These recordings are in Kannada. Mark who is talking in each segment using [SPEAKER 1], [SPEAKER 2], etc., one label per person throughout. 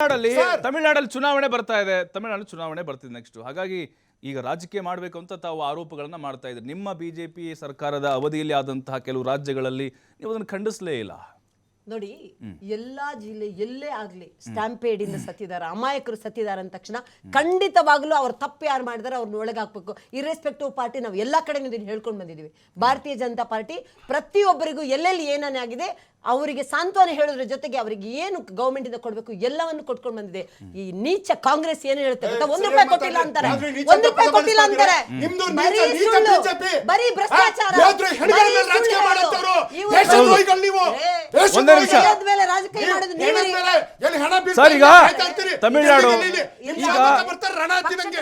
[SPEAKER 1] ತಮಿಳ್ನಾಡಲ್ಲಿ ತಮಿಳ್ನಾಡಲ್ಲಿ ಚುನಾವಣೆ ಬರ್ತಾ ಇದೆ. ತಮಿಳ್ನಾಡು ಚುನಾವಣೆ ಬರ್ತಿದೆ ನೆಕ್ಸ್ಟ್ ಹಾಗಾಗಿ ಈಗ ರಾಜಕೀಯ ಮಾಡಬೇಕು ಅಂತ ತಾವು ಆರೋಪಗಳನ್ನ ಮಾಡ್ತಾ ಇದ್ರಿ ನಿಮ್ಮ ಬಿಜೆಪಿ ಸರ್ಕಾರದ ಅವಧಿಯಲ್ಲಿ ಆದಂತಹ ಕೆಲವು ರಾಜ್ಯಗಳಲ್ಲಿ ನೀವು ಅದನ್ನು ಖಂಡಿಸಲೇ ಇಲ್ಲ.
[SPEAKER 2] ನೋಡಿ ಎಲ್ಲಾ ಜಿಲ್ಲೆ ಎಲ್ಲೇ ಆಗ್ಲಿ ಸ್ಟ್ಯಾಂಪೇಡ್ ಇಂದ ಸತ್ತಿದಾರ ಅಮಾಯಕರು ಸತ್ತಿದಾರ ಅಂದ ತಕ್ಷಣ ಖಂಡಿತವಾಗ್ಲೂ ಅವ್ರು ತಪ್ಪು ಯಾರು ಮಾಡಿದಾರೆ ಅವ್ರನ್ನ ಒಳಗೆ ಹಾಕ್ಬೇಕು ಇರ್ರೆಸ್ಪೆಕ್ಟಿವ್ ಪಾರ್ಟಿ ನಾವು ಎಲ್ಲಾ ಕಡೆ ಇದನ್ನ ಹೇಳ್ಕೊಂಡು ಬಂದಿದ್ದೀವಿ ಭಾರತೀಯ ಜನತಾ ಪಾರ್ಟಿ ಪ್ರತಿಯೊಬ್ಬರಿಗೂ ಎಲ್ಲೆಲ್ಲಿ ಏನೇ ಆಗಿದೆ ಅವರಿಗೆ ಸಾಂತ್ವನ ಹೇಳೋದ್ರ ಜೊತೆಗೆ ಅವರಿಗೆ ಏನು ಗೌರ್ಮೆಂಟ್ ಇಂದ ಕೊಡಬೇಕು ಎಲ್ಲವನ್ನು ಕೊಟ್ಕೊಂಡು ಬಂದಿದೆ. ಈ ನೀಚ ಕಾಂಗ್ರೆಸ್ ಏನು ಹೇಳುತ್ತೆ ಗೊತ್ತಾ? ಒಂದು ರೂಪಾಯಿ ಕೊಟ್ಟಿಲ್ಲ ಅಂತಾರೆ. ಒಂದು ರೂಪಾಯಿ ಕೊಟ್ಟಿಲ್ಲ ಅಂತಾರೆ. ಬರೀ
[SPEAKER 3] ನೀಚ- ನೀಚ
[SPEAKER 2] ಸುಳ್ಳು,
[SPEAKER 3] BJP.
[SPEAKER 2] ಬರೀ ಭ್ರಷ್ಟಾಚಾರ.
[SPEAKER 3] ರಾಜಕೀಯ.
[SPEAKER 1] ತಮಿಳ್ನಾಡು-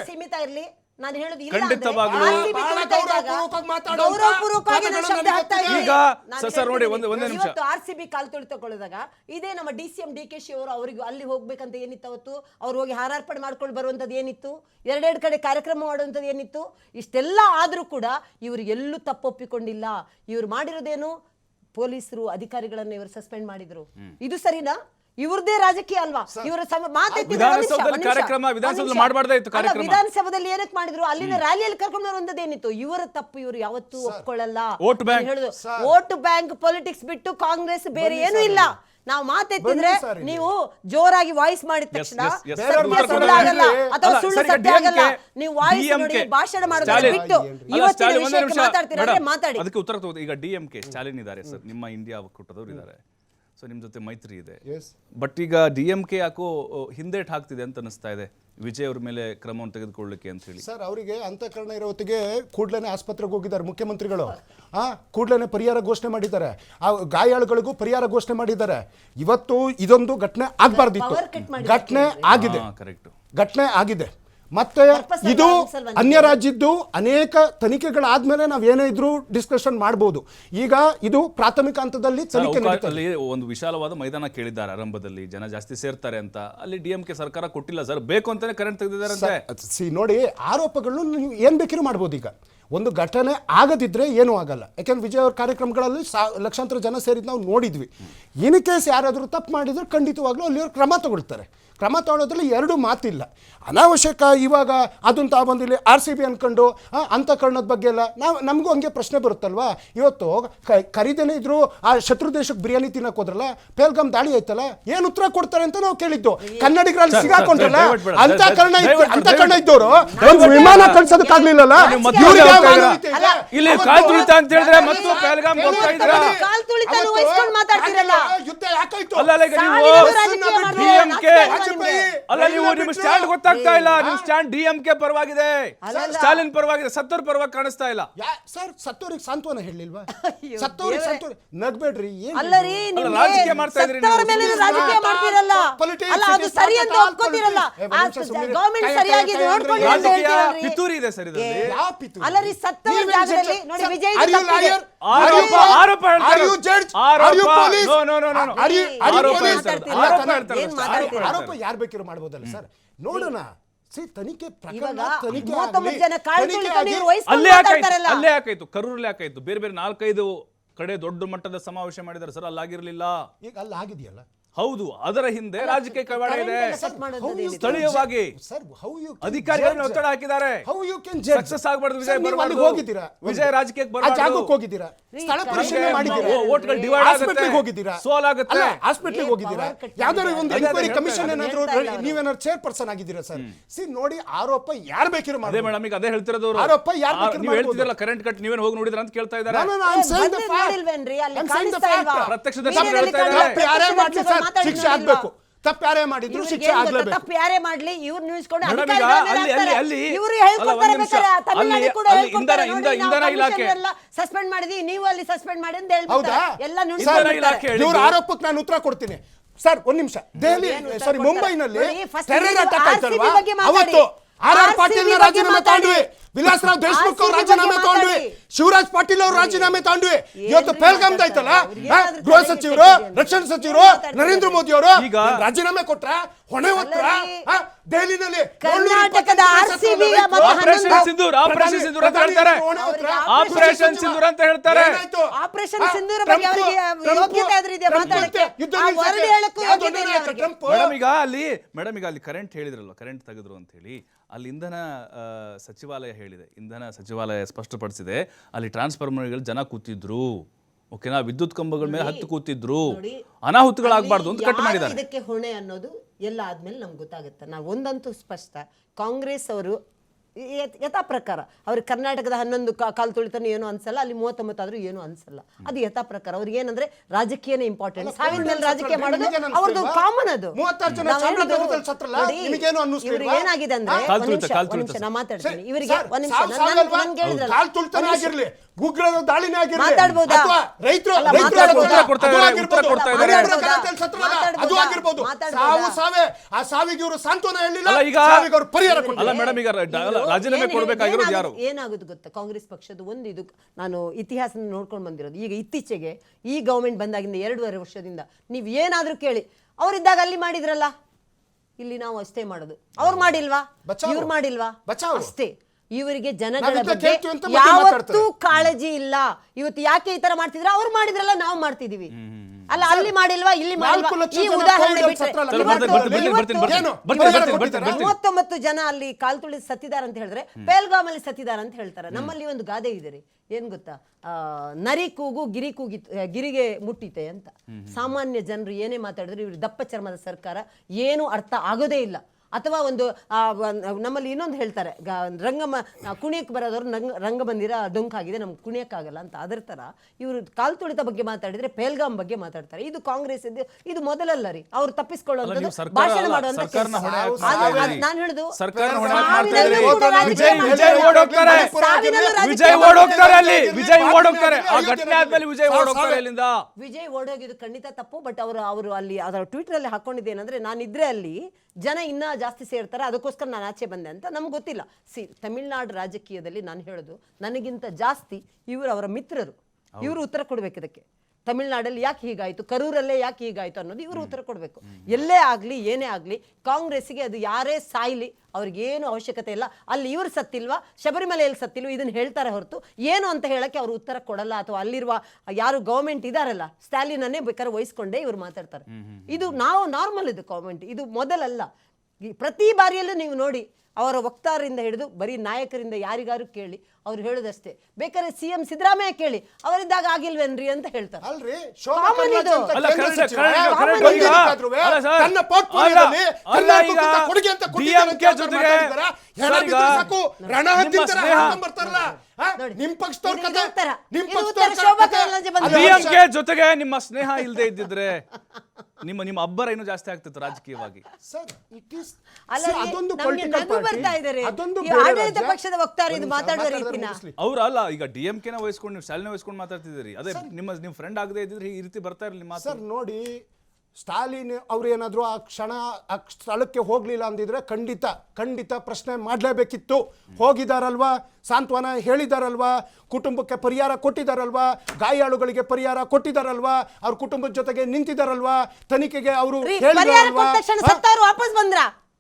[SPEAKER 2] ಸೀಮಿತ ಇರ್ಲಿ. ನಾನು ಹೇಳೋದು ಇಲ್ಲ
[SPEAKER 1] ಖಂಡಿತವಾಗ್ಲೂ.
[SPEAKER 2] ಅಂದ್ರೆ RCB
[SPEAKER 3] ಬಹಳ
[SPEAKER 2] ತುಳಿತಾ ಇದ್ದಾಗ
[SPEAKER 3] ಗೌರವಪೂರ್ವಕವಾಗಿ ಮಾತಾಡುವಂತ
[SPEAKER 2] ಗೌರವಪೂರ್ವಕವಾಗಿ ನಾನು ಶಬ್ದ ಹಾಕ್ತಾ ಇದ್ದೀನಿ.
[SPEAKER 1] ಈಗ
[SPEAKER 2] ನಾನು
[SPEAKER 1] ಸರ್, ಸರ್, ನೋಡಿ, ಒಂದೇ ನಿಮಿಷ.
[SPEAKER 2] ಇವತ್ತು ಆರ್ ಸಿ ಬಿ ಕಾಲ್ ತೊಳಿತಕೊಳ್ಳಿದಾಗ ಇದೇ ನಮ್ಮ D C M D K she ಅವರು ಅವರಿಗೆ ಅಲ್ಲಿ ಹೋಗ್ಬೇಕಂತ ಏನಿತ್ತು ಅವತ್ತು? ಅವ್ರು ಹೋಗಿ ಹಾರಾರ್ಪಣೆ ಮಾಡ್ಕೊಂಡು ಬರುವಂತದ್ದು ಏನಿತ್ತು? ಎರಡೆರಡು ಕಡೆ ಕಾರ್ಯಕ್ರಮ ಮಾಡುವಂಥದ್ದು ಏನಿತ್ತು? ಇಷ್ಟೆಲ್ಲ ಆದರೂ ಕೂಡ ಇವರು ಎಲ್ಲೂ ತಪ್ಪೊಪ್ಪಿಕೊಂಡಿಲ್ಲ. ಇವ್ರು ಮಾಡಿರೋದೇನು? ಪೊಲೀಸರು ಅಧಿಕಾರಿಗಳನ್ನು ಇವರು ಸಸ್ಪೆಂಡ್ ಮಾಡಿದ್ರು. ಇದು ಸರಿನಾ? ಇವ್ರದೇ ರಾಜಕೀಯ ಅಲ್ವಾ? ಇವರ
[SPEAKER 1] ಕಾರ್ಯಕ್ರಮ,
[SPEAKER 2] ವಿಧಾನಸಭೆ
[SPEAKER 1] ವಿಧಾನಸೌಧದಲ್ಲಿ
[SPEAKER 2] ನಿಮಿಷ.
[SPEAKER 1] ಇತ್ತು ಕಾರ್ಯಕ್ರಮ.
[SPEAKER 2] ಏನಕ್ಕೆ ಮಾಡಿದ್ರು? ಅಲ್ಲಿನ ರ್ಯಾಲಿಯಲ್ಲಿ ಕರ್ಕೊಂಡು ಬರುವಂತದ್ದು ಏನಿತ್ತು ಇವರ ತಪ್ಪು ಇವರು ಯಾವತ್ತೂ ಒಪ್ಕೊಳ್ಳಲ್ಲ.
[SPEAKER 1] Vote bank.
[SPEAKER 2] ಹೇಳುದು. ವೋಟ್ ಬ್ಯಾಂಕ್ ಪೊಲಿಟಿಕ್ಸ್ ಬಿಟ್ಟು ಕಾಂಗ್ರೆಸ್ ಬೇರೆ ಏನೂ ಇಲ್ಲ. ನಾವು. ಮಾತೆತ್ತಿದ್ರೆ ನೀವು ಜೋರಾಗಿ ವಾಯ್ಸ್ ಮಾಡಿದ ತಕ್ಷಣ. ಸತ್ಯ. ಅಥವಾ ಸುಳ್ಳು ಸತ್ಯ ಆಗಲ್ಲ. ನೀವು ವಾಯ್ಸ್ ನೋಡಿ ಭಾಷಣ ಮಾಡೋದನ್ನ ಬಿಟ್ಟು ಇವತ್ತಿನ ವಿಷಯಕ್ಕೆ ಮಾತಾಡ್ತೀರಾ? ಮಾತಾಡಿ.
[SPEAKER 1] ಅದಕ್ಕೆ ಉತ್ತರ ತಗೋದು. ಈಗ ಡಿಎಂಕೆ ಸ್ಟಾಲಿನ್ ಇದ್ದಾರೆ ಸರ್. ನಿಮ್ಮ ಇಂಡಿಯಾ ಒಕ್ಕೂಟದವರು ಇದ್ದಾರೆ. ಸೊ ನಿಮ್ಮ ಜೊತೆ ಮೈತ್ರಿ ಇದೆ. ಬಟ್ ಈಗ ಡಿ ಎಂ ಕೆ ಯಾಕೋ ಹಿಂದೇಟ್ ಹಾಕ್ತಿದೆ ಅಂತ ಅನಿಸ್ತಾ ಇದೆ. ವಿಜಯ್ ಅವ್ರ ಮೇಲೆ ಕ್ರಮವನ್ನು ತೆಗೆದುಕೊಳ್ಳಲಿಕ್ಕೆ ಅಂತ ಹೇಳಿ.
[SPEAKER 3] ಸರ್ ಅವರಿಗೆ ಅಂತಃಕರಣ ಇರೋ ಹೊತ್ತಿಗೆ ಕೂಡ್ಲೇ ಆಸ್ಪತ್ರೆಗೆ ಹೋಗಿದ್ದಾರೆ ಮುಖ್ಯಮಂತ್ರಿಗಳು. ಆ ಕೂಡ್ಲೇ ಪರಿಹಾರ ಘೋಷಣೆ ಮಾಡಿದ್ದಾರೆ. ಆ ಗಾಯಾಳುಗಳಿಗೂ ಪರಿಹಾರ ಘೋಷಣೆ ಮಾಡಿದ್ದಾರೆ. ಇವತ್ತು ಇದೊಂದು ಘಟನೆ ಆಗ್ಬಾರ್ದಿತ್ತು. ಘಟನೆ ಆಗಿದೆ.
[SPEAKER 1] ಕರೆಕ್ಟ್
[SPEAKER 3] ಘಟನೆ ಆಗಿದೆ. ಮತ್ತೆ ಇದು ಅನ್ಯ ರಾಜ್ಯದ್ದು ಅನೇಕ ತನಿಖೆಗಳಾದ್ಮೇಲೆ ನಾವು ಏನೇ ಇದ್ರೂ ಡಿಸ್ಕಷನ್ ಮಾಡಬಹುದು ಈಗ ಇದು ಪ್ರಾಥಮಿಕ ಹಂತದಲ್ಲಿ ತನಿಖೆ
[SPEAKER 1] ಅಲ್ಲಿ ಒಂದು ವಿಶಾಲವಾದ ಮೈದಾನ ಕೇಳಿದ್ದಾರೆ ಆರಂಭದಲ್ಲಿ. ಜನ ಜಾಸ್ತಿ ಸೇರ್ತಾರೆ ಅಂತ. ಅಲ್ಲಿ ಡಿ ಎಂ ಕೆ ಸರ್ಕಾರ ಕೊಟ್ಟಿಲ್ಲ ಸರ್. ಬೇಕು ಅಂತಾನೆ ಕರೆಂಟ್ ತೆಗೆದಿದ್ದಾರೆ
[SPEAKER 3] ಸಿ ನೋಡಿ ಆರೋಪಗಳನ್ನು ನೀವು ಏನ್ ಬೇಕಿರೋ ಮಾಡ್ಬೋದು ಈಗ. ಒಂದು ಘಟನೆ ಆಗದಿದ್ರೆ ಏನೂ ಆಗಲ್ಲ. ಯಾಕೆಂದ್ರೆ ವಿಜಯ ಅವರ ಕಾರ್ಯಕ್ರಮಗಳಲ್ಲಿ ಸಾ ಲಕ್ಷಾಂತರ ಜನ ಸೇರಿದ್ದು ನಾವು ನೋಡಿದ್ವಿ. ಇನ್ ಕೇಸ್ ಯಾರಾದರೂ ತಪ್ಪು ಮಾಡಿದ್ರೆ ಖಂಡಿತವಾಗ್ಲೂ ಅಲ್ಲಿ ಅವ್ರು ಕ್ರಮ ತಗೊಳ್ತಾರೆ. ಕ್ರಮ ತಗೊಳ್ಳೋದ್ರಲ್ಲಿ ಎರಡು ಮಾತಿಲ್ಲ. ಅನಾವಶ್ಯಕ ಇವಾಗ ಅದನ್ನು ತಾಬಂದಿಲ್ಲಿ ಆರ್ ಸಿ ಬಿ ಅಂದ್ಕೊಂಡು ಆ, ಅಂತಃಕರಣದ ಬಗ್ಗೆ ಎಲ್ಲ ನಾವು ನಮಗೂ ಹಂಗೆ ಪ್ರಶ್ನೆ ಬರುತ್ತಲ್ವಾ? ಇವತ್ತು ಕರಿದೇನೆ ಇದ್ರು ಆ ಶತ್ರು ದೇಶಕ್ಕೆ ಬಿರಿಯಾನಿ ತಿನ್ನಕ್ಕೆ ಹೋದ್ರಲ್ಲ ಪೇಲ್ಗಮ್ ದಾಳಿ ಆಯ್ತಲ್ಲ ಏನು ಉತ್ತರ ಕೊಡ್ತಾರೆ ಅಂತ ನಾವು ಕೇಳಿದ್ದು. ಕನ್ನಡಿಗರಲ್ಲಿ ಸಿಗಾಕೊಂಡ್ರಲ್ಲ
[SPEAKER 1] ದಯವಿಟ್ಟು
[SPEAKER 3] ಅಂತಃಕರಣ ಇದ್ದವರು ಒಂದು ವಿಮಾನ ಕಳ್ಸೋದಕ್ಕಾಗ್ಲಿಲ್ಲಲ್ಲ?
[SPEAKER 1] ಇಲ್ಲಿ ಕಾಲ್ ತುಳಿತ ಅಂತ ಹೇಳಿದ್ರೆ ಮತ್ತು
[SPEAKER 3] ಪೇಲ್ಗಮ್
[SPEAKER 1] ಹೋಗ್ತಾ
[SPEAKER 3] ಅಂತ
[SPEAKER 1] ಇದ್ದೀರಾ?
[SPEAKER 3] ಬನ್ನಿ.
[SPEAKER 2] ಕಾಲ್ ತುಳಿತನ
[SPEAKER 3] ಅವತ್ತು
[SPEAKER 2] ವಹಿಸ್ಕೊಂಡು ಮಾತಾಡ್ತೀರಲ್ಲ.
[SPEAKER 3] ಆಗಿಲ್ಲ, ಯುದ್ಧ ಯಾಕಾಯ್ತು
[SPEAKER 1] ಅಲ್ಲ ಅಲ್ಲ ಈಗ ನೀವು
[SPEAKER 2] ನಿಮ್ಗೆ?
[SPEAKER 1] ಅಲ್ಲ ನೀವು ನಿಮ್ ಸ್ಟ್ಯಾಂಡ್ ಗೊತ್ತಾಗ್ತಾ ಇಲ್ಲ ನಿಮ್ ಸ್ಟ್ಯಾಂಡ್ ಡಿಎಂಕೆ ಪರವಾಗಿದೆ. ಸ್ಟಾಲಿನ್ ಪರವಾಗಿದೆ ಸತ್ತೋರ್ ಪರವಾಗಿ ಕಾಣಿಸ್ತಾ ಇಲ್ಲ.
[SPEAKER 3] ಸರ್ ಸತ್ತೋರಿಗೆ ಸಾಂತ್ವನ ಹೇಳಿಲ್ವಾ
[SPEAKER 2] ಅಯ್ಯೋ,
[SPEAKER 3] ಸತ್ತೋರಿಗೆ ಸಾಂತ್ವನ ನಗ್ಬೇಡ್ರಿ
[SPEAKER 2] ಅಲ್ಲ ರೀ
[SPEAKER 1] ಅಲ್ಲ, ರಾಜಕೀಯ ಮಾಡ್ತಾ ಇದ್ರಿ ಸತ್ತೋರ
[SPEAKER 2] ಮೇಲೆ ರಾಜಕೀಯ ಮಾಡ್ತಿರಲ್ಲ. ಅಲ್ಲ ಅದು ಸರಿ ಅಂತ ಒಪ್ಕೋತಿರಲ್ಲ
[SPEAKER 3] ಕೈ-
[SPEAKER 2] ಸರಿಯಾಗಿ ನೋಡ್ಕೊಳ್ಳಿ ಅಂತ
[SPEAKER 1] ರಾಜಕೀಯ
[SPEAKER 2] ಹೇಳ್ತೀರಲ್ರಿ.
[SPEAKER 1] ಪಿತೂರಿ ಇದೆ ಸರ್ ಇದರಲ್ಲಿ.
[SPEAKER 3] ಯಾವ ಪಿತೂರಿ?
[SPEAKER 2] ಅಲ್ಲ ರೀ ಸತ್ತವರ ಜಾಗದಲ್ಲಿ ನೋಡಿ ವಿಜಯ್
[SPEAKER 1] ಆರೋಪ ಆರೋಪ ಹೇಳ್ತಾ
[SPEAKER 3] Are you
[SPEAKER 1] ಇರೋದು.
[SPEAKER 3] judge?
[SPEAKER 1] ಆರೋಪ.
[SPEAKER 3] ನೋ ನೋ ನೋ
[SPEAKER 1] No, ಆರೋಪ
[SPEAKER 3] ಯಾರು ಬೇಕಿರೋ ಮಾಡ್ಬೋದಲ್ಲ ಸರ್. ನೋಡೋಣ. ಸಿ ತನಿಖೆ ಪ್ರಕರಣ ತನಿಖೆ
[SPEAKER 1] ಅಲ್ಲೇ ಯಾಕಾಯ್ತು ಅಲ್ಲೇ ಯಾಕಾಯ್ತು ಕರೂರಲ್ಲಿ ಯಾಕಾಯ್ತು ಬೇರೆ ಬೇರೆ ನಾಲ್ಕೈದು ಕಡೆ ದೊಡ್ಡ ಮಟ್ಟದ ಸಮಾವೇಶ ಮಾಡಿದ್ದಾರೆ ಸರ್. ಅಲ್ಲಾಗಿರ್ಲಿಲ್ಲ.
[SPEAKER 3] ಈಗ ಅಲ್ಲಿ ಆಗಿದೆಯಲ್ಲ
[SPEAKER 1] ಹೌದು ಅದರ ಹಿಂದೆ ರಾಜಕೀಯ ಕವಾಡ ಇದೆ? ಸ್ಥಳೀಯವಾಗಿ
[SPEAKER 3] ಸರ್ ಹೌ ಯು
[SPEAKER 1] ಅಧಿಕಾರಿಗಳನ್ನ ಒತ್ತಡ ಹಾಕಿದ್ದಾರೆ.
[SPEAKER 3] How you can judge
[SPEAKER 1] success ಆಗಬಾರ್ದು ವಿಜಯ್ ಬರಬಾರ್ದು.
[SPEAKER 3] ಹೋಗಿದ್ದೀರಾ?
[SPEAKER 1] ವಿಜಯ್ ರಾಜಕೀಯಕ್ಕೆ ಬರಬಾರ್ದು.
[SPEAKER 3] ಜಾಗಕ್ಕೆ ಹೋಗಿದ್ದೀರಾ? ಸ್ಥಳ ಪರಿಶೀಲನೆ ಮಾಡಿದ್ದೀರಾ?
[SPEAKER 1] ಓಟ್ಗಳು divide ಆಗುತ್ತೆ.
[SPEAKER 3] ಹೋಗಿದ್ದೀರಾ?
[SPEAKER 1] ಸೋಲ್
[SPEAKER 3] ಆಗುತ್ತೆ ಹಾಸ್ಪಿಟ್ಲಿಗೆ ಹೋಗಿದ್ದೀರಾ? ಯಾವ್ದಾದ್ರು ಒಂದು ಎನ್ಕ್ವೈರಿ ಕಮಿಷನ್. ಏನಾದ್ರು ನೀವೇನಾದ್ರು ಚೇರ್ ಪರ್ಸನ್ ಆಗಿದ್ದೀರಾ ಸರ್ ಸಿ ನೋಡಿ ಆರೋಪ ಯಾರು ಬೇಕಿರೋ
[SPEAKER 1] ಅದೇ
[SPEAKER 3] ಮಾಡಿ
[SPEAKER 1] ಮೇಡಮ್ ಈಗ ಅದೇ ಹೇಳ್ತಿರೋದು
[SPEAKER 3] ಆರೋಪ ಯಾರು ಬೇಕಿರೋ
[SPEAKER 1] ನೀವು. ಹೇಳ್ತಿದ್ರಲ್ಲ ಕರೆಂಟ್ ಕಟ್ ನೀವೇನು ಹೋಗಿ ನೋಡಿದ್ರ ಅಂತ ಕೇಳ್ತಾ ಇದ್ದಾರೆ.
[SPEAKER 3] ನಾನು
[SPEAKER 2] ದರ್ಶನ
[SPEAKER 1] ಹೇಳ್ತಾ ಇದ್ದಾರೆ.
[SPEAKER 3] ಯಾರೇ ಮಾಡ್ಲಿ ಸರ್ ಶಿಕ್ಷೆ? ಆಗ್ಬೇಕು. ತಪ್ಪು ಯಾರೇ ಮಾಡಿದ್ರು ಶಿಕ್ಷೆ ಆಗ್ಲೇಬೇಕು.
[SPEAKER 2] ತಪ್ಪು ಯಾರೇ ಮಾಡ್ಲಿ ಇವ್ರು ನಿಲ್ಸ್ಕೊಂಡು ಇವ್ರು ಎಲ್ಲ ಸಸ್ಪೆಂಡ್ ಮಾಡಿದ್ವಿ ನೀವು ಅಲ್ಲಿ ಸಸ್ಪೆಂಡ್ ಮಾಡಿ ಅಂತ ಹೇಳ್ಬಿಡ್ತಾರೆ. ಎಲ್ಲ
[SPEAKER 3] ಇವ್ರ ಆರೋಪಕ್ಕೆ ನಾನು ಉತ್ತರ ಕೊಡ್ತೀನಿ. ಸರ್ ಒಂದ್ ನಿಮಿಷ. ದೆಹಲಿ ಸಾರಿ ಮುಂಬೈನಲ್ಲಿ ಟೆರರ್ ಅಟ್ಯಾಕ್ ಆಯ್ತಲ್ವಾ?
[SPEAKER 2] ಮಾತಾಡಿ.
[SPEAKER 3] ಅವತ್ತು ಆರ್ ಆರ್ ಪಾಟೀಲ್ ರಾಜೀನಾಮೆ. ತಗೊಂಡ್ವಿ. ವಿಲಾಸರಾವ್ ದೇಶಮುಖ್ ಅವ್ರು ರಾಜೀನಾಮೆ ತಗೊಂಡ್ವಿ. ಶಿವರಾಜ್ ಪಾಟೀಲ್ ಅವ್ರು ರಾಜೀನಾಮೆ ತಗೊಂಡ್ವಿ. ಇವತ್ತು ಹಾ?
[SPEAKER 2] ಏನಾದ್ರೂ
[SPEAKER 3] ಗೃಹ ಸಚಿವರು? ರಕ್ಷಣಾ ಸಚಿವರು ನರೇಂದ್ರ ಮೋದಿ ಅವರು
[SPEAKER 1] ಈಗ-
[SPEAKER 3] ರಾಜೀನಾಮೆ ಕೊಟ್ರ ಹೊಣೆ ಹೊತ್ರ. ದೆಹಲಿನಲ್ಲಿ
[SPEAKER 2] ಕರ್ನಾಟಕದ
[SPEAKER 1] ಆಪರೇಷನ್
[SPEAKER 2] ಹನ್ನೊಂದು-
[SPEAKER 1] ಸಿಂಧೂರ್ ಆಪರೇಷನ್ ಸಿಂಧೂರ್ ಅಂತ ಹೇಳ್ತಾರೆ. ಆಪರೇಷನ್ ಸಿಂಧೂರ್ ಅಂತ ಹೇಳ್ತಾರೆ.
[SPEAKER 2] ಆಪರೇಷನ್ ಸಿಂಧೂರ್ ಬಗ್ಗೆ ಅವರಿಗೆ ಯೋಗ್ಯತೆ ಆದ್ರೂ ಇದೆಯಾ ಮಾತಾಡಕ್ಕೆ? ವರದಿ ಹೇಳಕ್ಕೂ ಯೋಗ್ಯತೆ ಇಲ್ಲ
[SPEAKER 1] ಮೇಡಮ್ ಈಗ ಅಲ್ಲಿ ಮೇಡಮ್ ಈಗ ಅಲ್ಲಿ ಕರೆಂಟ್ ಹೇಳಿದ್ರಲ್ಲ ಕರೆಂಟ್ ತೆಗೆದ್ರು ಅಂತ ಹೇಳಿ. ಅಲ್ಲಿ ಇಂಧನ ಸಚಿವಾಲಯ ಹೇಳಿದೆ. ಇಂಧನ ಸಚಿವಾಲಯ ಸ್ಪಷ್ಟಪಡಿಸಿದೆ. ಅಲ್ಲಿ ಟ್ರಾನ್ಸ್ಫಾರ್ಮರ್ಗಳು ಜನ ಕೂತಿದ್ರು. ಓಕೆನಾ? ವಿದ್ಯುತ್ ಕಂಬಗಳ ಮೇಲೆ ಹತ್ತು ಕೂತಿದ್ರು. ಅನಾಹುತಗಳಾಗಬಾರ್ದು ಅಂತ ಕಟ್ ಮಾಡಿದ್ದಾರೆ.
[SPEAKER 2] ಇದಕ್ಕೆ ಹೊಣೆ ಅನ್ನೋದು ಎಲ್ಲ ಆದ್ಮೇಲೆ ನಮ್ಗೆ ಗೊತ್ತಾಗುತ್ತೆ. ನಾವು ಒಂದಂತೂ ಸ್ಪಷ್ಟ. ಕಾಂಗ್ರೆಸ್ ಅವರು ಯಥ್- ಪ್ರಕಾರ ಅವ್ರಿಗೆ ಕರ್ನಾಟಕದ ಹನ್ನೊಂದು ಕಾ- ಕಾಲು ತುಳಿತನೂ ಏನು ಅನ್ಸಲ್ಲ ಅಲ್ಲಿ ಮೂವತ್ತೊಂಬತ್ತು ಆದ್ರೂ ಏನು ಅನ್ಸಲ್ಲ. ಅದು ಯಥಾ ಪ್ರಕಾರ ಅವ್ರಿಗೆ ಏನಂದ್ರೆ ರಾಜಕೀಯನೇ ಇಂಪಾರ್ಟೆಂಟ್ ಸಾವಿನ ಮೇಲೆ ರಾಜಕೀಯ ಮಾಡೋದು ಅವ್ರದ್ದು ಕಾಮನ್ ಅದು? ಇವ್ರಿಗೆ ಏನಾಗಿದೆ ಅಂದ್ರೆ ಒಂದ್ ನಿಮಿಷ,
[SPEAKER 1] ಕಾಲ್
[SPEAKER 2] ಒಂದ್ ನಿಮಿಷ, ನಾ ಮಾತಾಡ್ತೀನಿ. ಇವರಿಗೆ ಒಂದ್ ನಿಮಿಷ? ನನ್ಗೆ ಹೇಳಿದ್ರಲ್ಲ.
[SPEAKER 3] ಆಗಿರ್ಲಿ. ದಾಳಿನೇ? ಅಥವಾ ರೈತರು? ಅದು ಆಗಿರ್ಬೋದು.
[SPEAKER 2] ಮಾತಾಡ್ಬೋದಾ?
[SPEAKER 3] ಸಾವು ಸಾವೇ ಆ ಸಾವಿಗೆ ಇವರು ಸಾಂತ್ವನ ಹೇಳಿಲ್ಲ
[SPEAKER 1] ಈಗ
[SPEAKER 3] ಅವರು ಪರಿಹಾರ
[SPEAKER 1] ಅಲ್ಲ
[SPEAKER 3] ಕೊಟ್ಟಿಲ್ಲ
[SPEAKER 1] ಮೇಡಮ್ ಈಗ ರಾಜೀನಾಮೆ ಕೊಡಬೇಕಾಗಿರೋದು ಯಾರು?
[SPEAKER 2] ಏನಾಗುದು ಗೊತ್ತಾ? ಕಾಂಗ್ರೆಸ್ ಪಕ್ಷದ ಒಂದು ಇದು ನಾನು ಇತಿಹಾಸ ನೋಡ್ಕೊಂಡು ಬಂದಿರೋದು. ಈಗ ಇತ್ತೀಚೆಗೆ ಈ ಗೌರ್ಮೆಂಟ್ ಬಂದಾಗಿಂದ ಎರಡೂವರೆ ವರ್ಷದಿಂದ ನೀವು ಏನಾದ್ರೂ ಕೇಳಿ. ಅವರಿದ್ದಾಗ ಅಲ್ಲಿ ಮಾಡಿದ್ರಲ್ಲ? ಇಲ್ಲಿ ನಾವು ಅಷ್ಟೇ ಮಾಡೋದು. ಅವ್ರು ಮಾಡಿಲ್ವಾ?
[SPEAKER 3] ಬಚಾವ್.
[SPEAKER 2] ಇವ್ರು ಮಾಡಿಲ್ವಾ?
[SPEAKER 3] ಬಚಾವ್.
[SPEAKER 2] ಅಷ್ಟೇ. ಇವರಿಗೆ ಜನಗಳ ಬಗ್ಗೆ ಯಾವತ್ತೂ ಕಾಳಜಿ ಇಲ್ಲ. ಇವತ್ತು ಯಾಕೆ ಈ ತರ ಮಾಡ್ತಿದ್ರ? ಅವ್ರು ಮಾಡಿದ್ರಲ್ಲ ನಾವು ಮಾಡ್ತಿದೀವಿ. ಅಲ್ಲ ಅಲ್ಲಿ ಮಾಡಿಲ್ವಾ ಇಲ್ಲಿ ಈ ಉದಾಹರಣೆ. ಮೂವತ್ತೊಂಬತ್ತು ಜನ ಅಲ್ಲಿ ಕಾಲ್ ತುಳಿ ಸತ್ತಿದಾರ ಅಂತ ಹೇಳಿದ್ರೆ ಪೇಲ್ಗಾಮ್ ಅಲ್ಲಿ ಸತ್ತಿದಾರ ಅಂತ ಹೇಳ್ತಾರೆ. ನಮ್ಮಲ್ಲಿ ಒಂದು ಗಾದೆ ಇದೆ ರೀ. ಏನ್ ಗೊತ್ತಾ? ಆ, ನರಿ ಕೂಗು ಗಿರಿ ಕೂಗಿ ಗಿರಿಗೆ ಮುಟ್ಟಿತೆ ಅಂತ. ಸಾಮಾನ್ಯ ಜನರು ಏನೇ ಮಾತಾಡಿದ್ರು ಇವ್ರು ದಪ್ಪ ಚರ್ಮದ ಸರ್ಕಾರ ಏನು ಅರ್ಥ ಆಗೋದೇ ಇಲ್ಲ. ಅಥವಾ ಒಂದು ನಮ್ಮಲ್ಲಿ ಇನ್ನೊಂದು ಹೇಳ್ತಾರೆ ರಂಗಮ ಕುಣಿಯಕ್ಕೆ ಬರೋದವ್ರು ರಂಗ ರಂಗಮಂದಿರ ಡೊಂಕಾಗಿದೆ ನಮ್ಗೆ ಕುಣಿಯಕ್ಕಾಗಲ್ಲ ಅಂತ. ಅದರ ಥರ ಇವರು ಕಾಲ್ ತುಳಿತ ಬಗ್ಗೆ ಮಾತಾಡಿದ್ರೆ ಪೇಲ್ಗಾಮ್ ಬಗ್ಗೆ ಮಾತಾಡ್ತಾರೆ. ಇದು ಕಾಂಗ್ರೆಸ್ ಇದು ಇದು ಮೊದಲಲ್ಲ ರೀ. ಅವ್ರು
[SPEAKER 1] ತಪ್ಪಿಸ್ಕೊಳ್ಳೋದು
[SPEAKER 2] ಭಾಷಣ
[SPEAKER 1] ಮಾಡುವಂತ
[SPEAKER 2] ನಾನು ಹೇಳುದು
[SPEAKER 1] ವಿಜಯ್
[SPEAKER 2] ಓಡೋಗಿದ್ದು ಖಂಡಿತ ತಪ್ಪು ಬಟ್ ಅವರು ಅವರು ಅಲ್ಲಿ ಅದರ ಟ್ವಿಟರ್ ಅಲ್ಲಿ ಹಾಕೊಂಡಿದ್ದೇನೆಂದ್ರೆ ನಾನಿದ್ರೆ ಅಲ್ಲಿ ಜನ ಇನ್ನ ಜಾಸ್ತಿ ಸೇರ್ತಾರೆ ಅದಕ್ಕೋಸ್ಕರ ನಾನು ಆಚೆ ಬಂದೆ ಅಂತ ನಮ್ಗೆ ಗೊತ್ತಿಲ್ಲ. ಸಿ ತಮಿಳ್ನಾಡು ರಾಜಕೀಯದಲ್ಲಿ ನಾನು ಹೇಳೋದು ನನಗಿಂತ ಜಾಸ್ತಿ ಇವರು ಅವರ ಮಿತ್ರರು. ಇವರು ಉತ್ತರ ಕೊಡಬೇಕು ಇದಕ್ಕೆ. ತಮಿಳ್ನಾಡಲ್ಲಿ ಯಾಕೆ ಹೀಗಾಯಿತು ಕರೂರಲ್ಲೇ ಯಾಕೆ ಹೀಗಾಯಿತು ಅನ್ನೋದು ಇವರು ಉತ್ತರ ಕೊಡಬೇಕು. ಎಲ್ಲೇ ಆಗಲಿ ಏನೇ ಆಗಲಿ ಕಾಂಗ್ರೆಸ್ಗೆ ಅದು ಯಾರೇ ಸಾಯ್ಲಿ ಅವ್ರಿಗೇನು ಅವಶ್ಯಕತೆ ಇಲ್ಲ. ಅಲ್ಲಿ ಇವರು ಸತ್ತಿಲ್ವಾ ಶಬರಿಮಲೆಯಲ್ಲಿ ಸತ್ತಿಲ್ವ ಇದನ್ನು ಹೇಳ್ತಾರೆ ಹೊರತು ಏನು ಅಂತ ಹೇಳಕ್ಕೆ ಅವರು ಉತ್ತರ ಕೊಡಲ್ಲ ಅಥವಾ ಅಲ್ಲಿರುವ ಯಾರು ಗೌರ್ಮೆಂಟ್ ಇದಾರಲ್ಲ ಸ್ಟಾಲಿನನ್ನೇ ಬೇಕಾದ್ರೆ ವಹಿಸ್ಕೊಂಡೇ ಇವ್ರು ಮಾತಾಡ್ತಾರೆ. ಇದು ನಾವು ನಾರ್ಮಲ್ ಇದು ಗೌರ್ಮೆಂಟ್ ಇದು ಮೊದಲಲ್ಲ. ಪ್ರತಿ ಬಾರಿಯಲ್ಲೂ ನೀವು ನೋಡಿ ಅವರ ವಕ್ತಾರರಿಂದ ಹಿಡಿದು ಬರೀ ನಾಯಕರಿಂದ ಯಾರಿಗಾರು ಕೇಳಿ ಅವ್ರು ಹೇಳುದಷ್ಟೇ. ಬೇಕಾದ್ರೆ ಸಿ ಎಂ ಸಿದ್ದರಾಮಯ್ಯ ಕೇಳಿ ಅವರಿದ್ದಾಗ ಆಗಿಲ್ವೇನ್ರಿ ಅಂತ ಹೇಳ್ತಾರೆ.
[SPEAKER 3] ಅಲ್ರಿ
[SPEAKER 1] ಜೊತೆಗೆ ನಿಮ್ಮ ಸ್ನೇಹ- ಇಲ್ಲದೆ ಇದ್ದಿದ್ರೆ ನಿಮ್ಮ ನಿಮ್ಮ ಅಬ್ಬರ ಏನು ಜಾಸ್ತಿ ಆಗ್ತಿತ್ತು ರಾಜಕೀಯವಾಗಿ.
[SPEAKER 3] ಸರ್, ಇಟ್ ಇಸ್
[SPEAKER 2] ಅಲ್ಲ
[SPEAKER 3] ಅದೊಂದು party,
[SPEAKER 2] ಬರ್ತಾ ಇದೆ ರೀ.
[SPEAKER 3] ಅದೊಂದು
[SPEAKER 2] ಈ
[SPEAKER 3] ಬೇರೆ
[SPEAKER 2] ಆಡಳಿತ ಪಕ್ಷದ ವಕ್ತಾರ ಇದು ರೀತಿನ.
[SPEAKER 1] ಅವ್ರು ಅಲ್ಲ ಈಗ ಡಿ ಎಂ ಕೆನ ವಹಿಸ್ಕೊಂಡು ನೀವು ಸ್ಟಾಲಿನ ವಹಿಸ್ಕೊಂಡು ಮಾತಾಡ್ತಿದ್ದೀರಿ. ಅದೇ ನಿಮ್ಮ ನಿಮ್ಮ ಫ್ರೆಂಡ್ ಆಗದೆ ಇದ್ದಿದ್ರೆ ಈ ರೀತಿ ಬರ್ತಾ ಇರಲಿ ಮಾತು.
[SPEAKER 3] ಸರ್ ನೋಡಿ ಸ್ಟಾಲಿನ್ ಅವ್ರು ಏನಾದ್ರು ಆ ಕ್ಷಣ ಆ ಸ್ಥಳಕ್ಕೆ ಹೋಗ್ಲಿಲ್ಲ ಅಂದಿದ್ರೆ ಖಂಡಿತ ಖಂಡಿತ ಪ್ರಶ್ನೆ ಮಾಡಲೇಬೇಕಿತ್ತು. ಹೋಗಿದಾರಲ್ವಾ? ಸಾಂತ್ವನ ಹೇಳಿದಾರಲ್ವಾ? ಕುಟುಂಬಕ್ಕೆ ಪರಿಹಾರ ಕೊಟ್ಟಿದಾರಲ್ವಾ? ಗಾಯಾಳುಗಳಿಗೆ ಪರಿಹಾರ ಕೊಟ್ಟಿದಾರಲ್ವಾ? ಅವ್ರ ಕುಟುಂಬದ ಜೊತೆಗೆ ನಿಂತಿದಾರಲ್ವಾ? ತನಿಖೆಗೆ ಅವರು
[SPEAKER 2] ಹೇಳಿದಾರಲ್ವಾ? ಪರಿಹಾರ ಕೊಟ್ಟ ತಕ್ಷಣ ಸತ್ತವ್ರು ವಾಪಸ್ ಬಂದ್ರ?